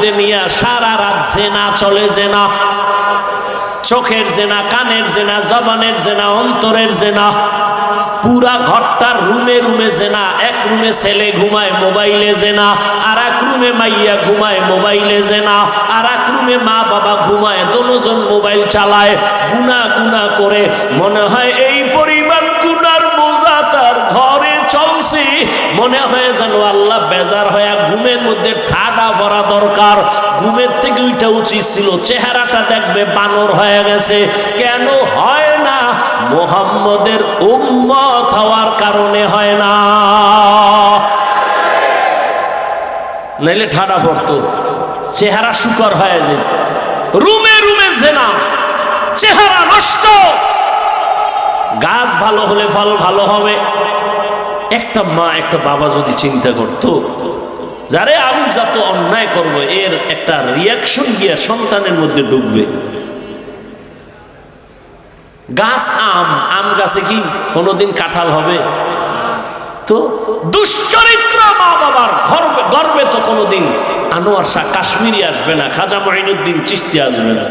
মধ্যে নিয়ে সারা রাত জেনা, চলে জেনা। চোখের জেনা, কানের জেনা, জবানের জেনা, অন্তরের জেনা। পুরা ঘরটার রুমে রুমে জেনা। এক রুমে ছেলে ঘুমায়, মোবাইলে জেনা। আর এক রুমে মাইয়া ঘুমায়, মোবাইলে জেনা। আর এক রুমে মা বাবা ঘুমায় দোনোজন মোবাইল চালায়। গুনা গুনা করে মনে হয় এই পরিমাণ চলছে মনে হয় যেন আল্লাহ বেজার হয়ে ঘুমের মধ্যে ঠাডা ভরা দরকার। ঘুমের থেকে ওইটা উচিত ছিল, চেহারাটা দেখবে বানর হয়ে গেছে। কেন হয় না, মোহাম্মদের উম্মত হওয়ার কারণে হয় না। নাইলে ঠাডা পড়তো, চেহারা শুকর হয়ে যেত। রুমে রুমে জেনা, চেহারা নষ্ট। গাছ ভালো হলে ফল ভালো হবে। একটা মা, একটা বাবা যদি চিন্তা করত, যারে আমি যত অন্যায় করব, এর একটা রিয়াকশন গিয়া সন্তানের মধ্যে ঢুকবে। গাছ, আম আম গাছে কি কোনোদিন কাঁঠাল হবে? তো দুশ্চরিত্র মা বাবার গর্বে তো কোনোদিন আনোয়ার শাহ কাশ্মীরি আসবে না, খাজা মহিনুদ্দিন চিস্তি আসবে না।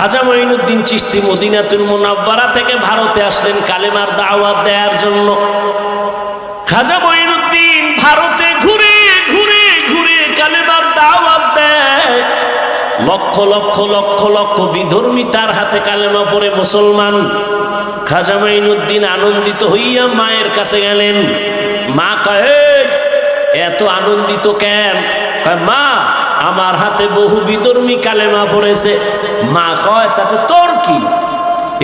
খাজা মঈনুদ্দিন চিস্তি মদিনাতুল মুনাব্বারা থেকে ভারতে আসলেন কালেমার দাওয়াত দেওয়ার জন্য। খাজা মঈনুদ্দিন ভারতে ঘুরে ঘুরে ঘুরে কালেমার দাওয়াত দেয়। লক্ষ লক্ষ লক্ষ লক্ষ বিধর্মী তার হাতে কালেমা পড়ে মুসলমান। খাজা মঈনুদ্দিন আনন্দিত হইয়া মায়ের কাছে গেলেন। মা কয়ে এত আনন্দিত কেন? মা আমার হাতে বহু বিধর্মী কালেমা পড়েছে। মা কয়, তাতে তোর কি?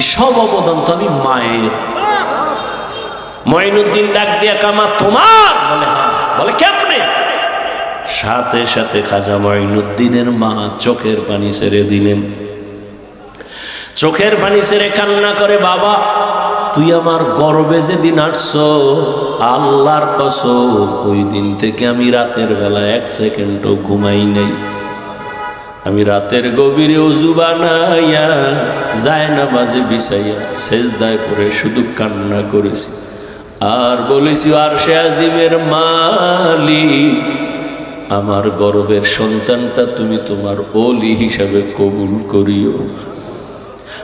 সব অবদান তো আমি মায়ের। মঈনুদ্দিন ডাক দিয়া কামা, তোমার? বলে হ্যাঁ। বলে, কেমনে? সাথে সাথে খাজা মঈনুদ্দিনের মা চোখের পানি ছেড়ে দিলেন। চোখের পানি ছেড়ে কান্না করে, বাবা তুই আমার গর্বে যেদিন আসছ, আল্লাহর কসম, ওই দিন থেকে আমি রাতের বেলা এক সেকেন্ডও ঘুমাই নাই। আমি রাতের গভীরে উজু বানাইয়া যায় না বাজে বিছাইয়া শেষদায় পরে শুধু কান্না করেছি। আর বলেছি, আর সে আজিমের মালিক, আমার গর্বের সন্তানটা তুমি তোমার অলি হিসাবে কবুল করিও।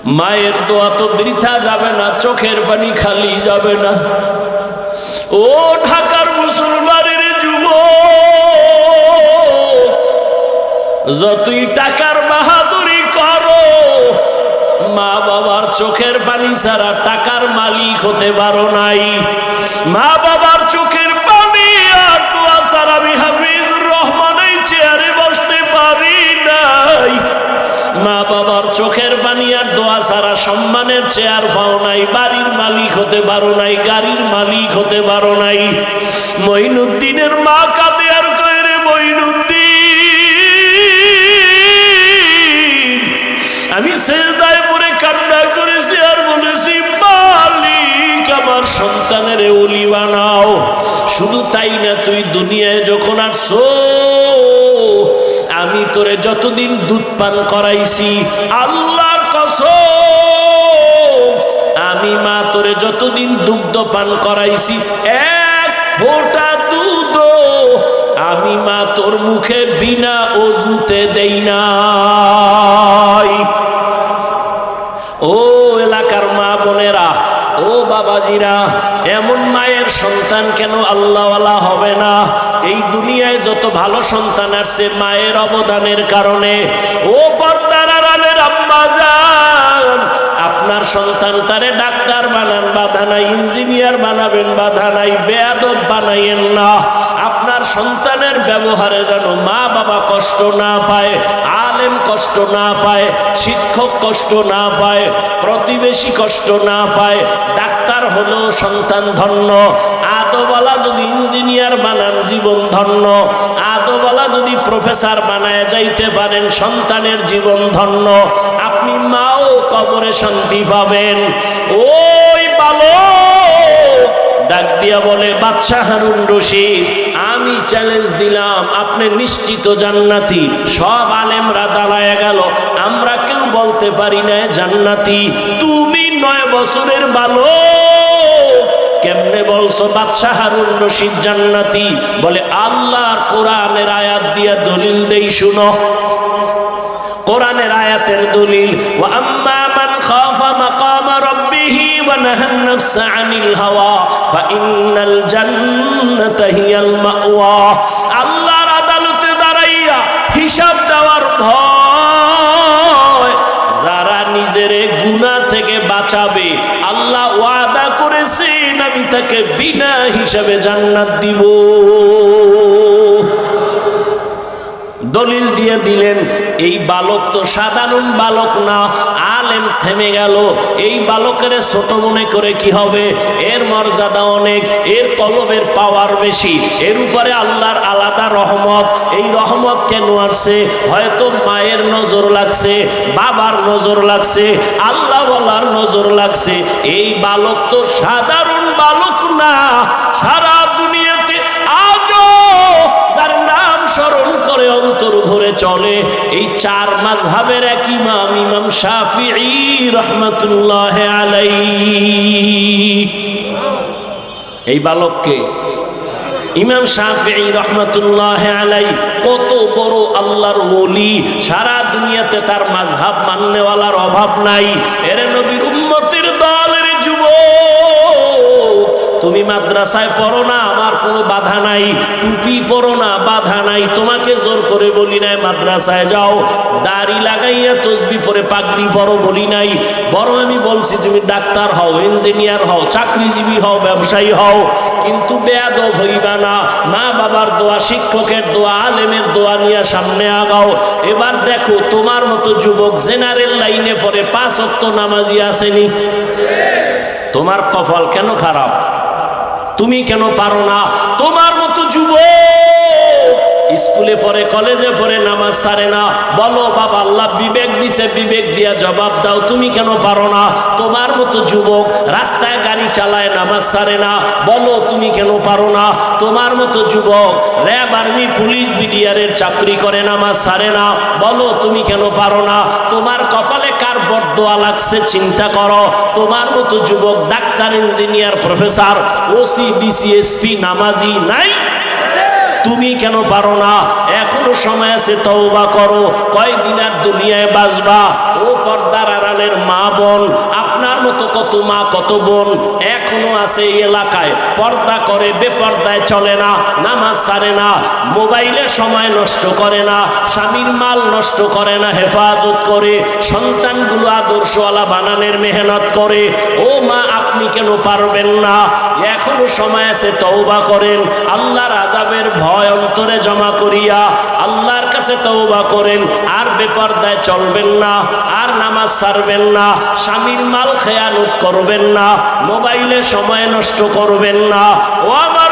মায়ের দোয়া তো বৃথা যাবে না, চোখের পানি খালি যাবে না। ও ঢাকার মুসলমানের যুব, যতই টাকার বাহাদুরি করো মা বাবার চোখের পানি ছাড়া টাকার মালিক হতে পারো নাই। মা বাবার চোখের পানি চেয়ার পাও নাই, বাড়ির মালিক হতে পারো নাই, গাড়ির মালিক হতে পারো নাই। মঈনুদ্দিনের মা কাঁদে আর কয়ে আমি সেজদায় পরে কান্না করেছি আর বলেছি, মালিক, আমার সন্তানের ওলি বানাও। শুধু তাই না, তুই দুনিয়ায় যখন আসছো, আমি তোরে যতদিন দুধ পান করাইছি আল্লাহর পান করাইছি, এক ফোঁটা দুধ আমি মা তোর মুখে বিনা অজুতে দেই নাই। ও এলাকার মা বোনেরা, ও বাবাজিরা, এমন মায়ের সন্তান কেন আল্লাহওয়ালা হবে না? এই দুনিয়ায় যত ভালো সন্তান আসছে, মায়ের অবদানের কারণে। ও পর্দার আড়ালের আম্মা যান আপনার সন্তানটারে ডাক্তার বানান, বাধা নাই, ইঞ্জিনিয়ার বানাবেন, বাধা নাই, বেয়াদব বানাইয়েন না। আপনার সন্তানের ব্যবহারে যেন মা বাবা কষ্ট না পায়, আলেম কষ্ট না পায়, শিক্ষক কষ্ট না পায়, প্রতিবেশী কষ্ট না পায়, ডাক্তার হলো সন্তান ধন্য। আদবালা যদি ইঞ্জিনিয়ার বানান, জীবন ধন্য। আদবালা যদি প্রফেসর বানায়, যাইতে পারেন, সন্তানের জীবন ধন্য। আপনি মাও কবরে শান্তি পাবেন। ওই বালক ডাক দিয়া বলে, বাদশাহ হারুন রশিদ, আমি চ্যালেঞ্জ দিলাম, আপনি নিশ্চিত জান্নাতি? সব আলেমরা দাঁড়ায় গেল, আমরা কেউ বলতে পারি না জান্নাতি। তুমি নয় বছরের বালক। কেমনে বলছো, বাদশাহ হারুন রশিদ জান্নাতি? বলে, আল্লাহর কোরআনের আয়াত দিয়া দলিল দেই, শুনো। কোরআনের আয়াতের দলিল, ওয়া আম্মা খাফা মাকাম রাব্বিহি ওয়া নাহান নাফসা আনিল হাওয়া ফাইন্নাল জান্নাতা হিয়াল মাওয়া আল্লাহর আদালতে দাঁড়াইয়া হিসাব দেওয়ার ভয়। যারা নিজের গুনাহ থেকে বাঁচাবে, আল্লাহ ওয়াদা করেছেন, আমি তাকে বিনা হিসাবে জান্নাত দিব। দলিল দিয়ে দিলেন, এই বালক তো সাধারণ বালক না, আলেম থেমে গেল। এই বালকের ছোট মনে করে কি হবে? এর মর্যাদা অনেক, এর কলবের পাওয়ার বেশি, এর উপরে আল্লাহর আলাদা রহমত। এই রহমত কেন আসছে? হয়তো মায়ের নজর লাগছে, বাবার নজর লাগছে আল্লাহ বলার নজর লাগছে। এই বালক তো সাধারণ বালক না, সারা দুনিয়াতে আজও যার নাম স্মরণ করে অন্তর ভরে চলে। এই চার মাঝহাবের এক ইমাম ইমাম শাফিঈ রহমতুল্লাহ আলাই এই বালককে ইমাম শাফিঈ রহমতুল্লাহ আলাই কত বড় আল্লাহর ওলি। সারা দুনিয়াতে তার মাঝহাব মান্যওয়ালার অভাব নাই। এর নবীর উম্মতের দলের যুবক। তুমি মাদ্রাসায় পড়ো না, আমার কোনো বাধা নাই। টুপি পড়ো না, বাধা নাই। তোমাকে জোর করে বলি নাই, মাদ্রাসায় যাও। দাড়ি লাগাইয়া তসবি পরে পাগড়ি পরো বলি নাই। বড় আমি বলছি, তুমি ডাক্তার হও, ইঞ্জিনিয়ার হও, চাকরিজীবী হও, ব্যবসায়ী হও। কিন্তু বেয়াদব হইবা না। মা বাবার দোয়া, শিক্ষকের দোয়া, আলেমের দোয়া নিয়ে সামনে আগাও। এবার দেখো, তোমার মতো যুবক জেনারেল লাইনে পরে পাঁচ অক্ত নামাজি আসেনি। তোমার কপাল কেন খারাপ? তুমি কেন পারো না? তোমার মতো যুব স্কুলে পড়ে, কলেজে পড়ে নামাজ সারে না। বলো, বাবা, আল্লাহ বিবেক দিছে, বিবেক দিয়া জবাব দাও। তুমি কেন পারো না? তোমার মতো যুবক রাস্তায় গাড়ি চালায়, নামাজ সারে না। বলো, তুমি কেন পারো না? তোমার মতো যুবক র্যাব আর্মি, পুলিশ, বিডিআরের চাকরি করে, নামাজ সারে না। বলো, তুমি কেন পারো না? তোমার কপালে কার বরদোয়া লাগছে, চিন্তা করো। তোমার মতো যুবক doctor, engineer, professor, OC DCSP নামাজি নাই। তুমি কেন পারো না? এখনও সময় আছে, তওবা করো। কয়দিন আর দুনিয়ায় বাঁচবা? ও পর্দার আড়ালের মা বোন মতো কত মা, কত বোন এখনও আছে এই এলাকায়। পর্দা করে, বেপর্দায় চলে না, নামাজ সারে না, মোবাইলে সময় নষ্ট করে না, স্বামীর মাল নষ্ট করে না, হেফাজত করে, সন্তানগুলো আদর্শওয়ালা বানানের মেহনত করে। ও মা, আপনি কেন পারবেন না? এখনও সময় আছে, তওবা করেন। আল্লাহর আজাবের ভয় অন্তরে জমা করিয়া আল্লাহর কাছে তওবা করেন। আর বেপর্দায় চলবেন না, আর নামাজ সারবেন না। স্বামীর মাল খেয়ানত করবেন না মোবাইলে সময় নষ্ট করবেন না। ও আমার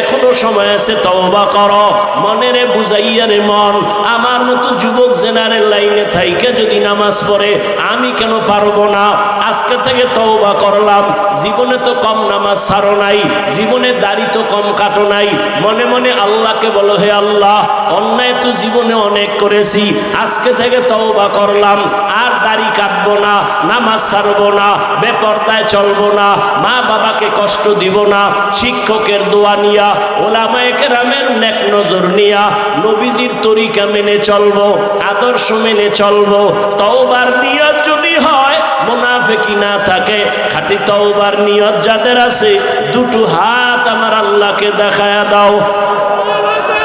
এখনও সময় আছে, তওবা করো। মনেরে বুঝাইয়া রে মন, আমার মতো যুবক জেনারেল লাইনে থাইকে যদি নামাজ পড়ে, আমি কেন পারব না? আজকে থেকে তওবা করলাম, জীবনে তো কম নামাজ ছাড়ো নাই, জীবনে দাড়ি তো কম কাটো নাই। মনে মনে আল্লাহকে বলো, হে আল্লাহ, অন্যায় তো জীবনে অনেক করেছি, আজকে থেকে তওবা করলাম, আর দাড়ি কাটবো না, নামাজ ছাড়বো না, বেপর্দায় চলবো না মা বাবাকে কষ্ট দিব না, শিক্ষকের দোয়া নিয়া ওলামায়ে কেরামের নেক নজর নিয়া নবীজির তরিকা মেনে চলবো, আদর্শ মেনে চলবো। তওবার নিয়ত যদি হয়, মোনাফেকি না থাকে, খাটি তওবার নিয়ত যাদের আছে, দুটো হাত আমার আল্লাহকে দেখায়া দাও।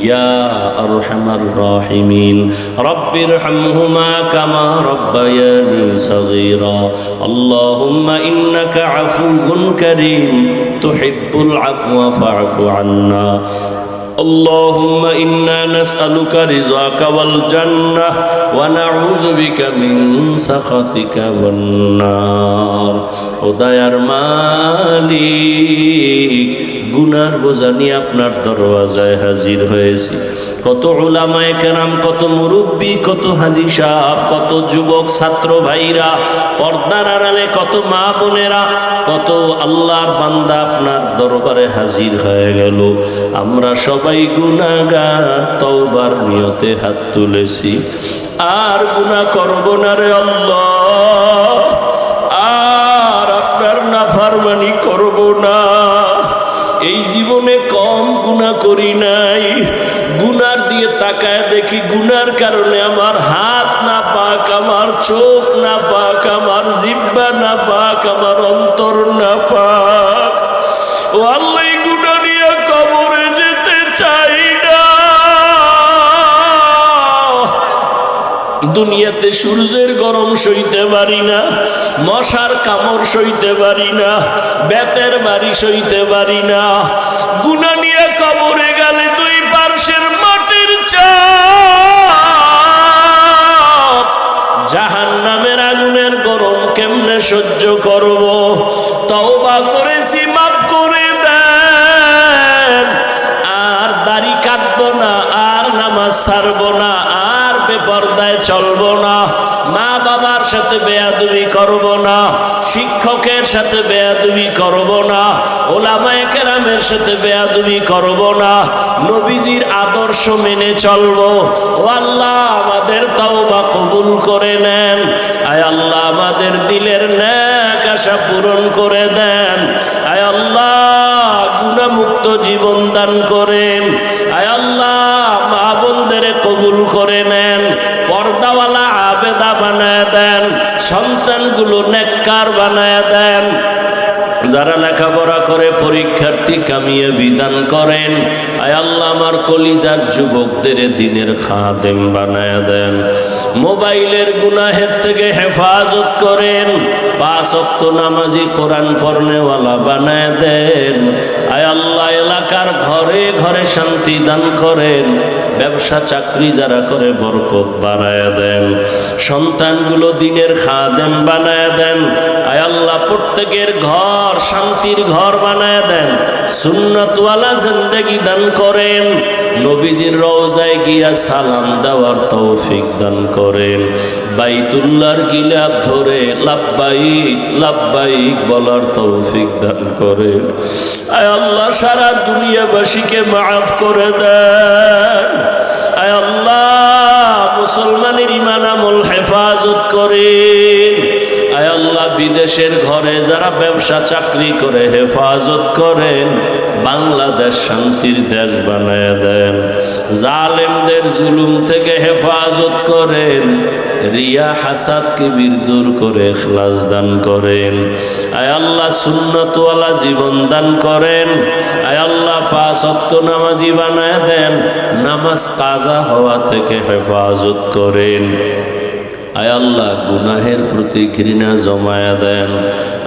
يا أرحم الراحمين رب ارحمهما كما ربياني صغيرا اللهم إنك عفو كريم تحب العفو فاعف عنا اللهم إنا نسألك رضاك والجنة ونعوذ بك من سخطك والنار ودير مالك গুনার বোঝা নিয়ে আপনার দরওয়াজায় হাজির হয়েছি। কত ওলামায় কেরাম, কত মুরব্বী, কত হাজি সাহ কত যুবক ছাত্র ভাইরা, পর্দার আড়ালে কত মা বোনেরা, কত আল্লাহর বান্দা আপনার দরবারে হাজির হয়ে গেল। আমরা সবাই গুনাগার তওবার নিয়তে হাত তুলেছি। আর গুনাহ করব না রে আল্লাহ, আর আপনার নাফারমানি করব না। এই জীবনে কম গুণা করি নাই। গুনার দিয়ে তাকায় দেখি গুনার কারণে আমার হাত না পাক, আমার চোখ না পাক, আমার জিব্বা না পাক, আমার অন্তর না পাক। দুনিয়াতে সূর্যের গরম সইতে পারি না, মশার কামড় সইতে পারি না, বেতের বাড়ি সইতে পারি না। গুনা নিয়ে কবরে গেলে দুই পার্শ্বের মাটির চাপ। জাহান নামের আগুনের গরম কেমনে সহ্য করব? চলবো না। মা বাবার সাথে বেয়াদুবি করব না। শিক্ষকের সাথে বেয়াদুবি করব না। ওলামায়ে কেরামের সাথে বেয়াদুবি করব না। নবীজির আদর্শ মেনে চলবো। ও আল্লাহ, আমাদের তওবা কবুল করে নেন। আয় আল্লাহ, আমাদের দিলের ন্যাক আশা পূরণ করে দেন। আয় আল্লাহ গুণামুক্ত জীবন দান করেন বানায় দেন। যারা লেখাপড়া করে, পরীক্ষার্থী কামিয়ে বিধান করেন। আয় আল্লাহ, আমার কলিজার যুবকদের দিনের খাদেম বানায় দেন। মোবাইলের গুনাহের থেকে হেফাজত করেন। পাঁচ অক্ত নামাজি কোরআন পড়নেওয়ালা বানায় দেন। আয় আল্লাহ, এলাকার ঘরে ঘরে শান্তি দান করেন। ব্যবসা, চাকরি যারা করে, বরকত বাড়ায় দেন। সন্তানগুলো দিনের খাদেম বানায় দেন। আল্লাহ প্রত্যেকের ঘর, শান্তির ঘর বানায় দেন, সুন্নতওয়ালা জিন্দেগি দান করেন, নবীজির রওজায় গিয়া সালাম দেওয়ার তৌফিক দান করেন। বাইতুল্লাহর গিলাপ ধরে লাব্বাইক লাব্বাইক বলার তৌফিক দান করেন। আয় আল্লাহ, সারা দুনিয়াবাসীকে মাফ করে দেন। আয় আল্লাহ, মুসলমানের ইমান আমল হেফাজত করেন। আল্লাহ বিদেশের ঘরে যারা ব্যবসা, চাকরি করে, হেফাজত করেন, বাংলাদেশ শান্তির দেশ বানায় দেন। জালেমদের জুলুম থেকে হেফাজত করেন, রিয়া হাসাদকে বীর দূর করে এখলাস দান করেন। আয় আল্লাহ সুন্নতওয়ালা জীবন দান করেন। আয় আল্লাহ পাঁচ অক্ত নামাজি বানায় দেন। নামাজ কাজা হওয়া থেকে হেফাজত করেন। আয় আল্লাহ গুনাহের প্রতি ঘৃণা জমায়া দেন।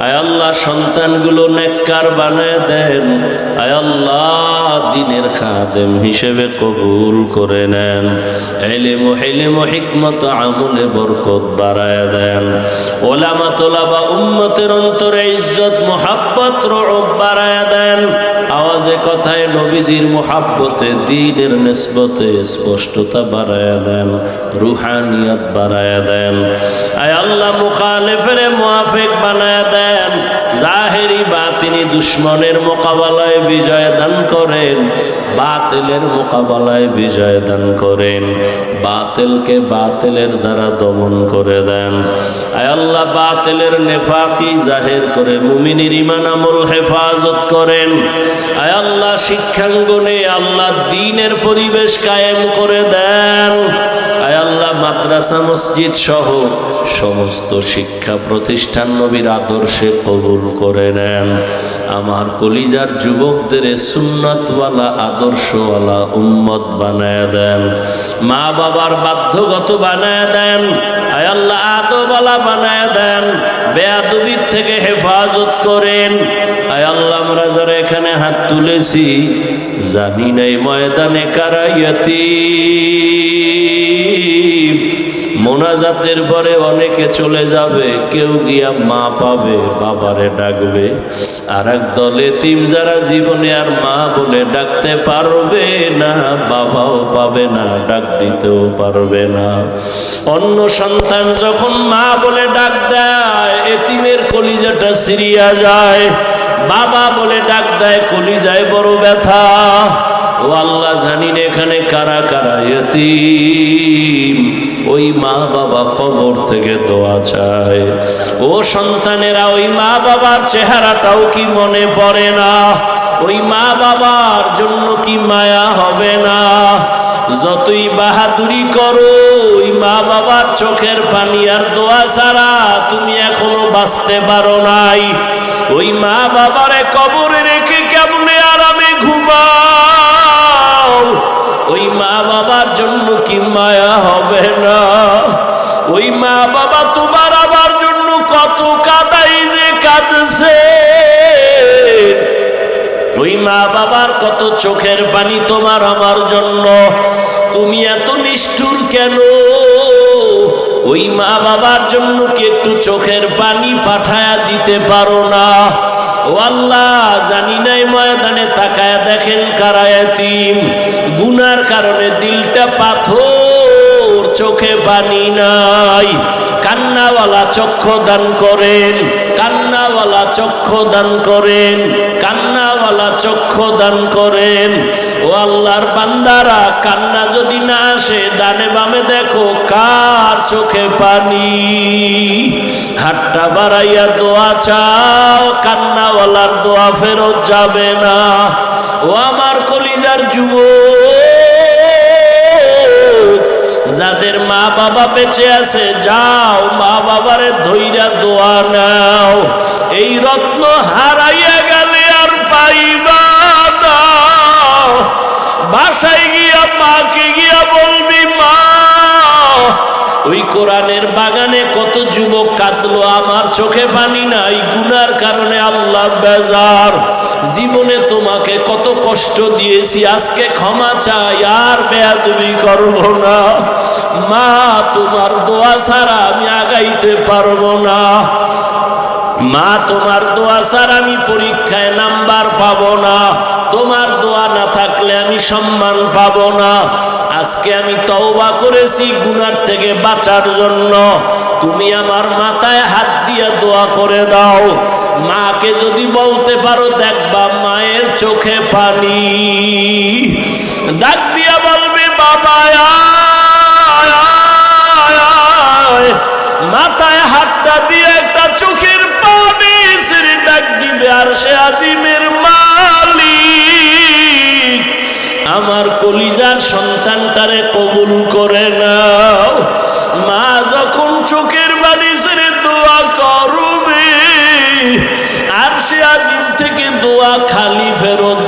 আয় আল্লাহ সন্তানগুলো নেককার বানায় দেন। আয় আল্লাহ দিনের খাদেম হিসেবে কবুল করে নেন। এলেম হেলেম হিকমত, আমলে বরকত বাড়ায় দেন। ওলামা তোলা বা উম্মতের অন্তরে ইজ্জত, মোহাব্বত রব বাড়ায় দেন। আওয়াজে কথায় নবীজির মোহাব্বতে, দিনের নিসবতে স্পষ্টতা বাড়ায় দেন, রুহানিয়ত বাড়ায় দেন। আয় আল্লাহ মুখালেফের মুহাফেক বানায় দেন। জাহেরি বা তিনি দুশ্মনের মোকাবেলায় বিজয় দান করেন। বাতিলের মোকাবেলায় বিজয় দান করেন। বাতিলকে বাতিলের দ্বারা দমন করে দেন। আল্লাহ, বাতিলের নেফাকি জাহের করে মুমিনির ইমান আমল হেফাজত করেন। আল্লাহ, শিক্ষাঙ্গনে আল্লাহ দিনের পরিবেশ কায়েম করে দেন। আল্লাহ, মাদ্রাসা, মসজিদ সহ সমস্ত শিক্ষা প্রতিষ্ঠান নবীর আদর্শে কবুল করে নেন। আমার কলিজার যুবকদের সুন্নতওয়ালা আদর্শওয়ালা উম্মত বানায় দেন। মা বাবার বাধ্যগত বানায় দেন। আয় আল্লাহ আদবালা বানায় দেন। বেয়াদবির থেকে হেফাজত করেন। আয় আল্লাহ, আমরা যারা এখানে হাত তুলেছি জানি নাই ময়দানে কারাইয়াতি মোনাজাতের পরে অনেকে চলে যাবে, কেউ গিয়া মা পাবে, বাবারে ডাকবে। আর এক দলে তিম যারা জীবনে আর মা বলে ডাকতে পারবে না, বাবাও পাবে না, ডাক দিতেও পারবে না। অন্য সন্তান যখন মা বলে ডাক দেয়, এতিমের কলিজাটা সিরিয়া যায়। বাবা বলে ডাক দেয়, কলিজায় বড় ব্যথা। ও আল্লাহ জানি না এখানে কারা কারা এতিম? ওই মা বাবা কবর থেকে দোয়া চায়। ও সন্তানেরা, ওই মা বাবার চেহারাটাও কি মনে পড়ে না? ওই মা বাবার জন্য কি মায়া হবে না? যতই বাহাদুরি করো, ওই মা বাবার চোখের পানি আর দোয়া ছাড়া তুমি এখনও বাঁচতে পারো নাই। ওই মা বাবারে কবরে রেখে কেমনে আরামে ঘুমাও? বাবার জন্য কি মায়া হবে না? ওই মা বাবা তোমার আবার জন্য কত কাদাই যে কাঁদছে। ওই মা বাবার কত চোখের পানি তোমার আমার জন্য। তুমি এত নিষ্ঠুর কেন? ওই মা বাবার জন্য কি একটু চোখের পানি পাঠায়া দিতে পারো না? জানি নাই ময়দানে দেখেন কারায়াতিম গুনার কারণে দিলটা পাথর। চোখে পানি নাই। কান্নাওয়ালা চক্ষু দান করেন, কান্নাওয়ালা চক্ষু দান করেন, কান্নাওয়ালা চক্ষু দান করেন। ও আল্লাহর বান্দারা, কান্না যদি না আসে, ডানে বামে দেখো কার চোখে পানি। হাতটা বাড়াইয়া দোয়া চাও, কান্নাওয়ালার দোয়া ফেরত যাবে না। ও আমার কলিজার যুবক যাদের মা বাবা বেঁচে আছে, যাও মা বাবারে ধৈরা দোয়া নাও। এই রত্ন হারাইয়া গেলে আর পাইবা বাসায় গিয়া মাকে গিয়া বলবি, মা, ওই কোরআনের বাগানে কত যুবক কাঁদলো, আমার চোখে পানি নাই, গুনার কারণে আল্লাহ বেজার। জীবনে তোমাকে কত কষ্ট দিয়েছি, আজকে ক্ষমা চাই, আর বেয়াদুবি করব না। মা, তোমার দোয়া ছাড়া আমি আগাইতে পারব না। মা, তোমার দোয়া ছাড়া আমি পরীক্ষায় নাম্বার পাবো না। তোমার দোয়া না থাকলে আমি সম্মান পাবো না। আজকে আমি তওবা করেছি গুনার থেকে বাঁচার জন্য। তুমি আমার মাথায় হাত দিয়ে দোয়া করে দাও। মাকে যদি বলতে পারো দেখবা মায়ের চোখে পানি। ডাক দিয়া বলবে বাবা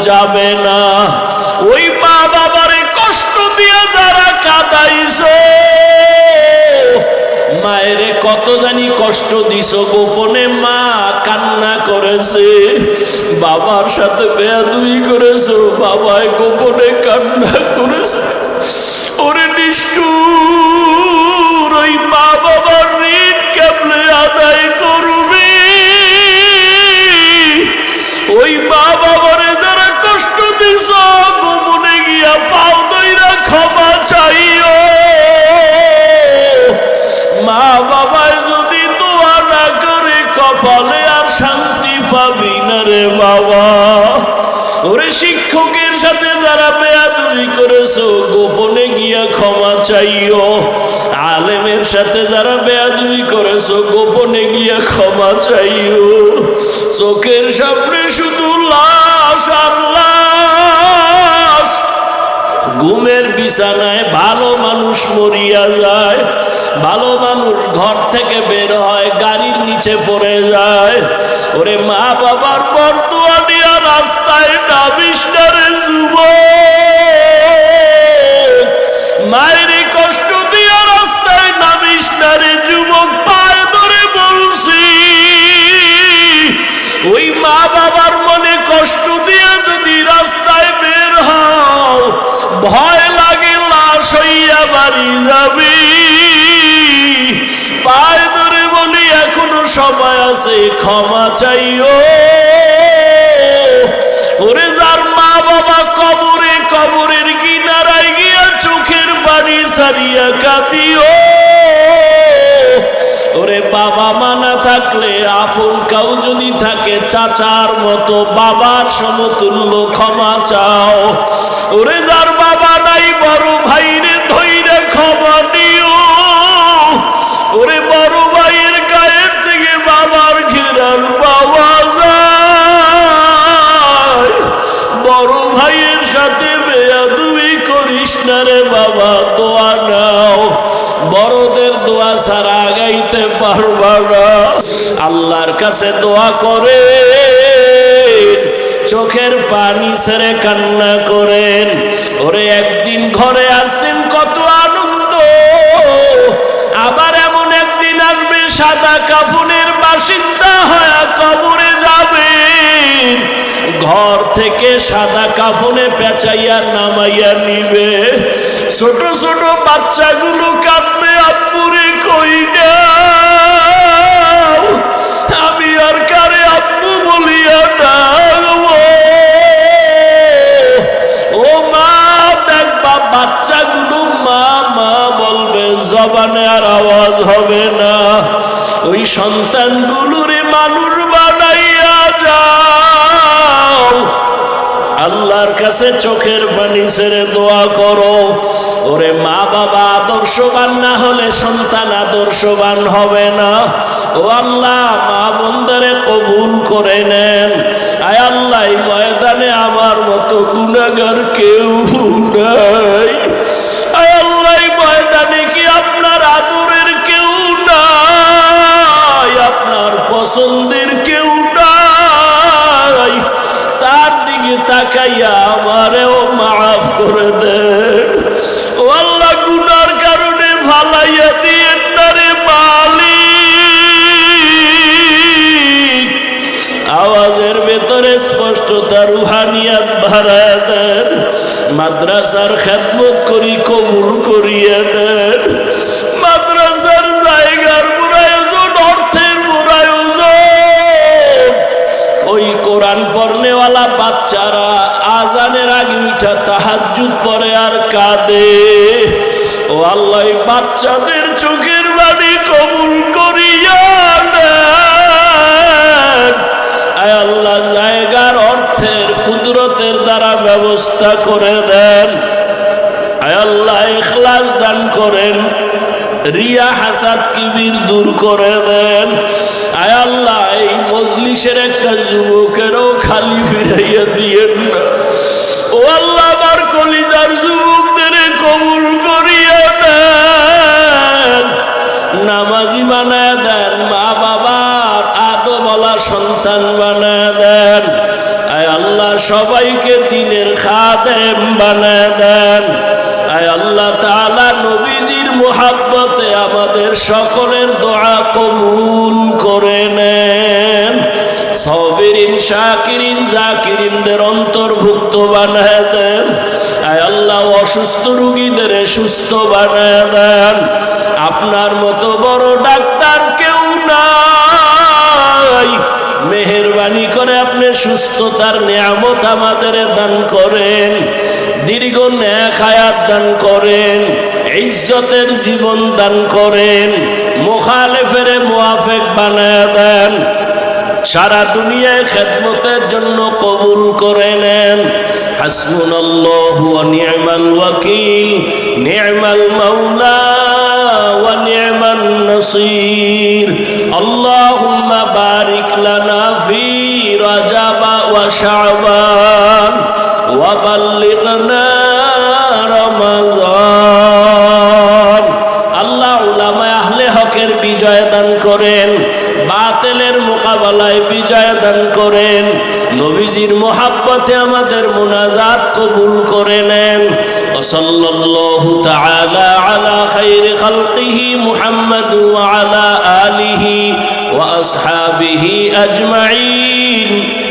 যাবে না। ওই মা বাবারে কষ্ট দিয়ে যারা কাদাইছো, মায়েরে কত জানি কষ্ট দিছ, গোপনে মা কান্না করেছে, বাবার সাথে বেয়াদুই করেছ বাবায় গোপনে কান্না করেছে। ওরে নিষ্ঠুর চাইও। মা বাবায় যদি দোয়া না করে কপালে আর শান্তি পাবি না রে বাবা। ওরে শিক্ষকের সাথে যারা বেয়াদুরি করেছ, গোপনে গিয়া ক্ষমা চাইও। আলেমের সাথে যারা বেয়াদুরি করেছ, গোপনে গিয়া ক্ষমা চাইও। চোখের সামনে শুধু লাশ আর লাশ। ঘুমের বিছানায় ভালো মানুষ মরিয়া যায়, ভালো মানুষ ঘর থেকে বের হয়, গাড়ির নিচে পড়ে যায়। ওরে মা বাবার বর্দুয়া দিয়া রাস্তায় নামিস না রে যুবক। মায়ের কষ্ট দিয়া রাস্তায় নামিস না রে যুবক, পায়ে ধরে বলছি। ওই মা বাবার মনে কষ্ট দিয়ে যদি রাস্তায় বের হও, ভয় সইয়া বাড়ি যাবি। পায়ে ধরে বলি, এখনও সময় আছে, ক্ষমা চাইও। ওরে যার মা বাবা কবরে, কবরের কিনারায় গিয়া চোখের বাড়ি সারিয়া কাঁদিও। ওরে বাবা মা না থাকলে, আপন কাউ যদি থাকে, চাচার মতো বাবার সমতুল্য ক্ষমা চাও। ওরে যার বাবা নাই, বড় বড়দের দোয়া ছাড়া গাইতে পারবা না। আল্লাহর কাছে দোয়া করে। চোখের পানি ছেড়ে কান্না করেন। ওরে একদিন ঘরে আসছেন, কত আনন্দ। আবার এমন একদিন আসবে, সাদা কাফনের বাসিন্দা হয়ে কবরে যাবেন। ঘর থেকে সাদা কাফনে পেঁচাইয়া নামাইয়া নিবে। ছোট ছোট বাচ্চাগুলো কাঁদবে, আব্বুরে কই আমি আর কারে আব্বু বলিয়া ডাকবো? ও মা দেখবা বাচ্চাগুলো মা মা বলবে, জবানে আর আওয়াজ হবে না। ওই সন্তানগুলোরে মানুষ বানাইয়া যাও আল্লাহর কাছে চোখের পানি ছেড়ে দোয়া করো। ওরে মা বাবা আদর্শবান না হলে সন্তান আদর্শবান হবে না। ও আল্লাহ, মা বন্দারে কবুল করে নেন। আয় আল্লাহ ময়দানে আমার মতো গুণাগার কেউ নাই। ভাড়া দেন মাদ্রাসার খেদমত করি, কবুল করিয়ে নেন। মাদ্রাসার জায়গার মুরায়োজন, অর্থের মুরায়োজন। ওই কোরআন পড়নেওয়ালা বাচ্চারা আজানের আগে উঠা তাহাজুদ পরে আর কাঁদে। ও আল্লাহ বাচ্চাদের চোখের বাড়ি কবুল করে দেন। আল্লাহ, ইখলাস দান করেন। রিয়া হাসাদ কিবির দূর করে দেন। আয় আল্লাহ, এই মজলিসের একটা যুবকেরও খালি ফিরাইয়া দিয়েন না। ও আল্লাহ, আমার কলিজার যুবকদের কবুল করিয়া দেন। নামাজি বানায় দেন মা বাবার আদমলা সন্তান বানায় দেন। আল্লাহ সবাইকে দিনের খাদেম বানায় দেন। আয় আল্লাহ তাআলা নবীজির মোহাব্বতে আমাদের সকলের দোয়া কবুল করে নেন। সবিরিন শাকিরিন জাকিরিনদের অন্তর্ভুক্ত বানায় দেন। আয় আল্লাহ অসুস্থ রুগীদের সুস্থ বানায় দেন। আপনার মতো বড় সুস্থতার নিয়ামত আমাদের দান করেন, দীর্ঘ ন্যাক হায়াত দান করেন, ইজ্জতের জীবন দান করেন, মোখালেফের মুআফেক বানায় দেন, সারা দুনিয়ায় খেদমতের জন্য কবুল করে নেন। হাসবুনাল্লাহু ওয়া নি'মাল ওয়াকিল নি'মাল মাওলা ওয়া নি'মান নাসির। আল্লাহুম্মা বারিক লানা ফি রাজাব ওয়া শাবান ওয়া বাল্লিগনা রমাজান আল্লাহ উলামায়ে আহলে হকের বিজয় দান করেন বাতিলের মোকাবেলায় বিজয় দান করেন নবীজির মোহাব্বতে আমাদের মুনাজাত কবুল করে নেন وصلى الله تعالى على خير خلقه محمد وعلى آله وأصحابه أجمعين آمين